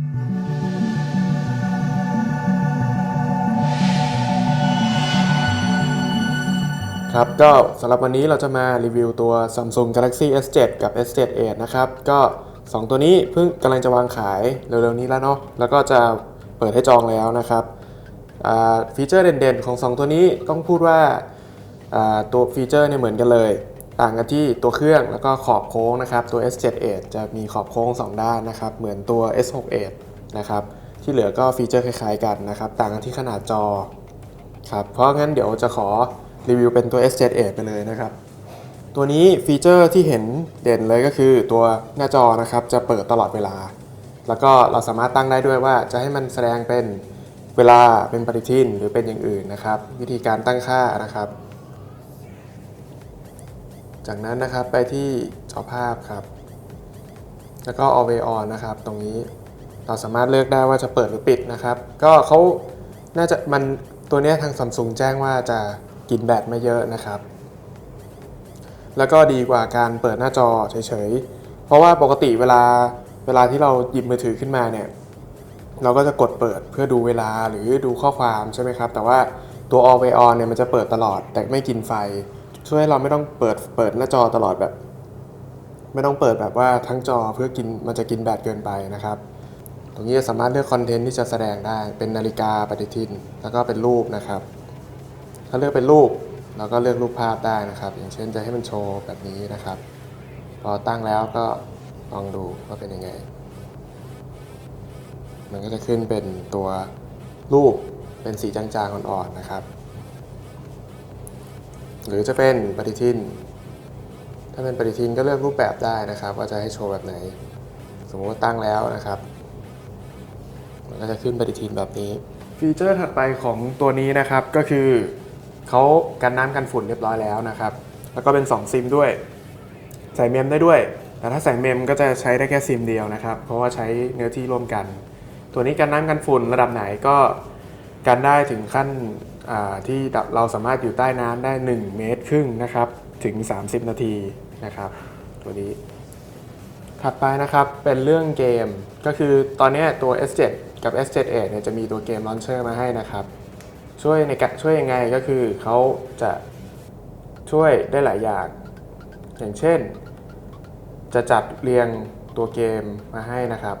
ครับก็สำหรับวันนี้เราจะมารีวิวตัว Samsung Galaxy S7 กับ S7 Edge นะครับ ก็ 2 ตัวนี้เพิ่งกำลังจะวางขายเร็วๆนี้แล้วเนาะแล้วก็จะเปิดให้จองแล้วนะครับฟีเจอร์เด่นๆของ 2 ตัวนี้ต้องพูดว่าตัวฟีเจอร์เนี่ยเหมือนกันเลย ต่างกันที่ตัวเครื่องแล้วก็ขอบโค้งนะครับ ตัว S7 Edge จะมีขอบโค้ง 2 ด้านนะครับ เหมือนตัว S6 Edge นะครับที่เหลือก็ฟีเจอร์คล้ายๆกันนะครับ ต่างกันที่ขนาดจอครับเพราะงั้นเดี๋ยวจะขอรีวิวเป็นตัว S7 Edge ไปเลยนะครับ ตัวนี้ฟีเจอร์ที่เห็นเด่นเลยก็คือตัวหน้าจอนะครับจะเปิดตลอดเวลา แล้วก็เราสามารถตั้งได้ด้วยว่าจะให้มันแสดงเป็นเวลาเป็นปฏิทินหรือเป็นอย่างอื่นนะครับ วิธีการตั้งค่านะครับ จากนั้นนะครับไปที่จอภาพครับ แล้วก็ always on นะครับ ตรงนี้เราสามารถเลือกได้ว่าจะเปิดหรือปิดนะครับ ก็เขาน่าจะมันตัวนี้ทางซัมซุงแจ้งว่าจะกินแบตไม่เยอะนะครับ แล้วก็ดีกว่าการเปิดหน้าจอเฉยๆ เพราะว่าปกติเวลาเวลาที่เราหยิบมือถือขึ้นมาเนี่ย เราก็จะกดเปิดเพื่อดูเวลาหรือดูข้อความใช่ไหมครับ แต่ว่าตัว always on เนี่ยมันจะเปิดตลอดแต่ไม่กินไฟ ช่วยให้เราไม่ต้องเปิดเปิดหน้าจอตลอดแบบ ไม่ต้องเปิดแบบว่าทั้งจอเพื่อกินมันจะกินแบตเกินไปนะครับ ตรงนี้สามารถเลือกคอนเทนต์ที่จะแสดงได้เป็นนาฬิกาปฏิทิน แล้วก็เป็นรูปนะครับ ถ้าเลือกเป็นรูปเราก็เลือกรูปภาพได้นะครับ อย่างเช่นจะให้มันโชว์แบบนี้นะครับ พอตั้งแล้วก็ลองดูว่าเป็นยังไง มันก็จะขึ้นเป็นตัวรูปเป็นสีจางๆอ่อนๆนะครับ หรือจะเป็นปฏิทิน ถ้าเป็นปฏิทินก็เลือกรูปแบบได้นะครับ ว่าจะให้โชว์แบบไหน สมมติว่าตั้งแล้วนะครับมันก็จะขึ้นปฏิทินแบบนี้ ฟีเจอร์ถัดไปของตัวนี้นะครับก็คือเขากันน้ำกันฝุ่นเรียบร้อยแล้วนะครับ แล้วก็เป็น 2 ซิมด้วย ใส่เมมได้ด้วย แต่ถ้าใส่เมมก็จะใช้ได้แค่ซิมเดียวนะครับ เพราะว่าใช้เนื้อที่ร่วมกัน ตัวนี้กันน้ำกันฝุ่นระดับไหนก็กันได้ถึงขั้น ที่เราสามารถอยู่ใต้น้ำได้ 1 เมตรครึ่งนะครับ ถึง 30 นาทีนะครับ ตัวนี้ ถัดไปนะครับเป็นเรื่องเกมก็คือตอนนี้ตัว S7 กับ S7 Edge เนี่ยจะมีตัวเกมลอนเชอร์มาให้นะครับ ช่วยในการช่วยยังไงก็คือเขาจะช่วยได้หลายอย่าง อย่างเช่น จะจัดเรียงตัวเกมมาให้นะครับ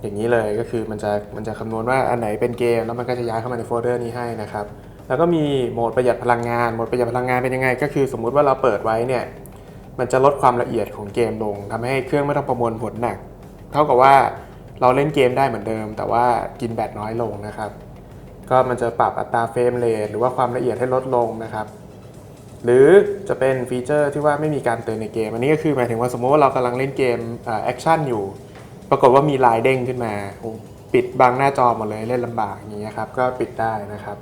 อย่างนี้เลยก็คือมันจะมันจะคำนวณว่าอันไหนเป็นเกม แล้วมันก็จะย้ายเข้ามาในโฟลเดอร์นี้ให้นะครับ แล้วก็มีโหมดประหยัดพลังงาน โหมดประหยัดพลังงานเป็นยังไง ก็คือสมมุติว่าเราเปิดไว้เนี่ยมันจะลดความละเอียดของเกมลงทำให้เครื่องไม่ต้องประมวลผลหนัก เท่ากับว่าเราเล่นเกมได้เหมือนเดิม แต่ว่ากินแบตน้อยลงนะครับ ก็มันจะปรับอัตราเฟรมเรทหรือว่าความละเอียดให้ลดลงนะครับหรือจะเป็นฟีเจอร์ที่ว่าไม่มีการเตือนในเกม อันนี้ก็คือหมายถึงว่าสมมติว่าเรากำลังเล่นเกมแอคชั่นอยู่ ปรากฏว่ามีลายเด้งขึ้นมา ปิดบังหน้าจอหมดเลยเล่นลำบากอย่างนี้ยครับ ก็ปิดได้นะครับ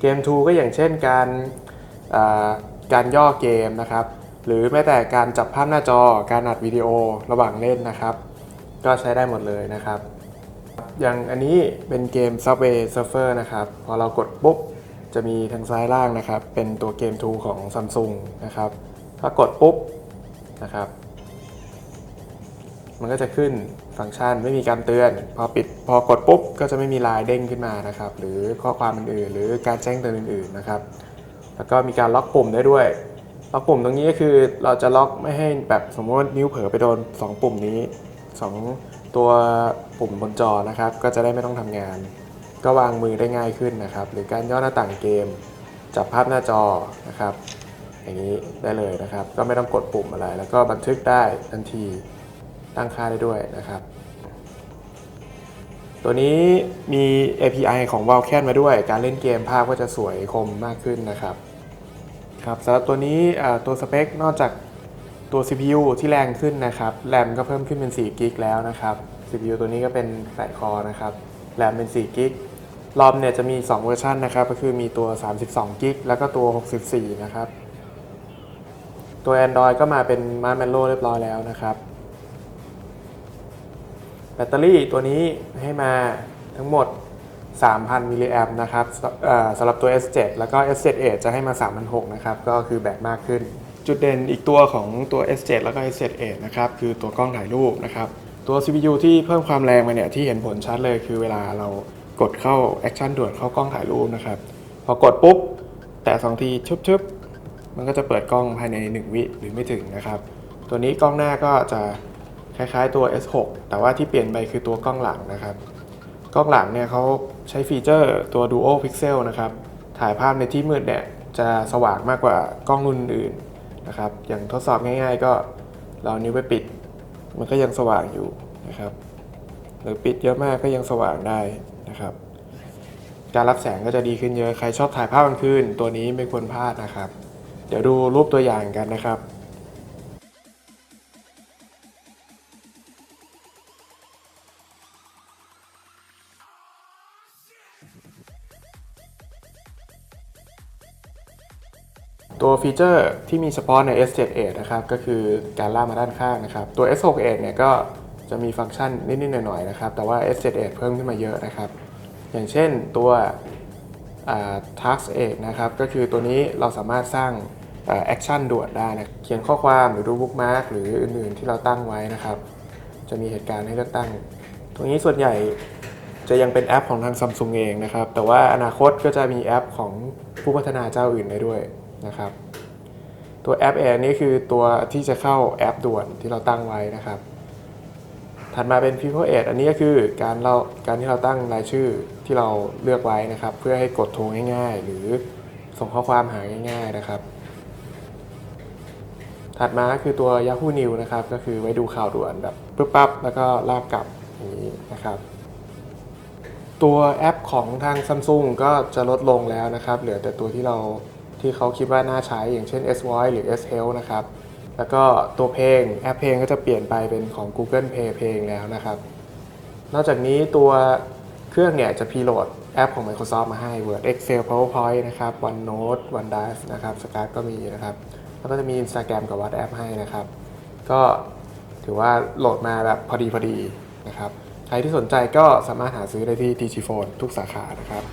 เกม 2 ก็อย่างเช่นการการย่อเกมนะครับ หรือแม้แต่การจับภาพหน้าจอการอัดวิดีโอระหว่างเล่นนะครับ ก็ใช้ได้หมดเลยนะครับ อย่างอันนี้เป็นเกม Subway Surfer นะครับ พอเรากดปุ๊บจะมีทางซ้ายล่างนะครับ เป็นตัวเกม 2 ของ Samsung นะครับ ถ้ากดปุ๊บนะครับ มันก็จะขึ้น ฟังก์ชันไม่มีการเตือน พอปิดพอกดปุ๊บ ก็จะไม่มีลายเด้งขึ้นมานะครับ หรือข้อความอื่นๆ หรือการแจ้งเตือนอื่นๆนะครับ แล้วก็มีการล็อกปุ่มได้ด้วย ล็อกปุ่มตรงนี้ก็คือเราจะล็อกไม่ให้แบบสมมติว่านิ้วเผลอไปโดน 2 ปุ่มนี้ 2 ตัวปุ่มบนจอนะครับ ก็จะได้ไม่ต้องทำงาน ก็วางมือได้ง่ายขึ้นนะครับ หรือการย่อหน้าต่างเกม จับภาพหน้าจอนะครับ อย่างนี้ได้เลยนะครับ ก็ไม่ต้องกดปุ่มอะไร แล้วก็บันทึกได้ทันที ตั้งค่าได้ด้วยนะครับ ตัวนี้มี API ของ Vulkan มาด้วย การเล่นเกมภาพก็จะสวยคมมากขึ้นนะครับครับสำหรับตัวนี้ตัวสเปค นอกจากตัว CPU ที่แรงขึ้นนะครับแรมก็เพิ่มขึ้นเป็น4กิกแล้วนะครับ CPU ตัวนี้ก็เป็น8คอนะครับแรมเป็น4กิกรอมเนี่ยจะมี 2 เวอร์ชันนะครับ ก็คือมีตัว 32กิกแล้วก็ตัว 64 นะครับ ตัว Android ก็มาเป็นมาร์แมนโลเรียบร้อยแล้วนะครับ ตเตอรี่ตัวนี้ให้มาทั้งหมด 3,000 มิลลิแอมป์นะครับสำหรับตัว S7 แล้วก็ S7 Edge จะให้มา 3,600 นะครับ ก็คือแบตมากขึ้น จุดเด่นอีกตัวของตัว S7 แล้วก็ S7 Edge นะครับ คือตัวกล้องถ่ายรูปนะครับ ตัว CPU ที่เพิ่มความแรงมาเนี่ย ที่เห็นผลชัดเลยคือเวลาเรากดเข้าแอคชั่นด่วนเข้ากล้องถ่ายรูปนะครับ พอกดปุ๊บ แต่สองทีชุบๆมันก็จะเปิดกล้องภายใน 1 วิหรือไม่ถึงนะครับ ตัวนี้กล้องหน้าก็จะ คล้ายๆตัว S6 แต่ว่าที่เปลี่ยนไปคือตัวกล้องหลังนะครับ กล้องหลังเนี่ยเขาใช้ฟีเจอร์ตัว Duo Pixel นะครับ ถ่ายภาพในที่มืดเนี่ยจะสว่างมากกว่ากล้องรุ่นอื่นนะครับ อย่างทดสอบง่าย ๆ ก็เรานิ้วไปปิด มันก็ยังสว่างอยู่นะครับ หรือปิดเยอะมากก็ยังสว่างได้นะครับ การรับแสงก็จะดีขึ้นเยอะ ใครชอบถ่ายภาพกลางคืนตัวนี้ไม่ควรพลาดนะครับ เดี๋ยวดูรูปตัวอย่างกันนะครับ ตัวฟีเจอร์ที่มีเฉพาะใน S78 นะครับก็คือการล่ามาด้านข้างนะครับ ตัว S68 เนี่ยก็จะมีฟังก์ชันนิดๆหน่อยๆนะครับ แต่ว่า S78 เพิ่มขึ้นมาเยอะนะครับ อย่างเช่นตัว Task 8นะครับ ก็คือตัวนี้เราสามารถสร้างแอคชั่นด่วนได้นะเขียนข้อความหรือดูบุ๊กมาร์กหรืออื่นๆที่เราตั้งไว้นะครับ จะมีเหตุการณ์ให้เลือกตั้ง ตรงนี้ส่วนใหญ่จะยังเป็นแอปของทางซัมซุงเองนะครับ แต่ว่าอนาคตก็จะมีแอปของผู้พัฒนาเจ้าอื่นได้ด้วย นะครับ ตัวแอปแอร์นี่คือตัวที่จะเข้าแอปด่วนที่เราตั้งไว้นะครับ ถัดมาเป็น People Aid อันนี้ก็คือการเราการที่เราตั้งรายชื่อที่เราเลือกไว้นะครับ เพื่อให้กดโทรง่ายๆ หรือส่งข้อความหาง่าย ๆนะครับ ถัดมาคือตัว Yahoo News นะครับ ก็คือไว้ดูข่าวด่วนแบบปึ๊บปั๊บแล้วก็ลากกลับอย่างนี้นะครับตัวแอปของทาง Samsung ก็จะลดลงแล้วนะครับ เหลือแต่ตัวที่เรา ที่เขาคิดว่าน่าใช้อย่างเช่น S Voice หรือ S Health นะครับ แล้วก็ตัวเพลงแอปเพลงก็จะเปลี่ยนไปเป็นของ Google Play เพลงแล้วนะครับ นอกจากนี้ตัวเครื่องเนี่ยจะพีโหลดแอปของ Microsoft มาให้ Word Excel PowerPoint นะครับ OneNote OneDrive นะครับ Skype ก็มีนะครับ แล้วก็จะมี Instagram กับ WhatsApp ให้นะครับ ก็ถือว่าโหลดมาแบบพอดีพอดีนะครับ ใครที่สนใจก็สามารถหาซื้อได้ที่ DigiPhone ทุกสาขานะครับ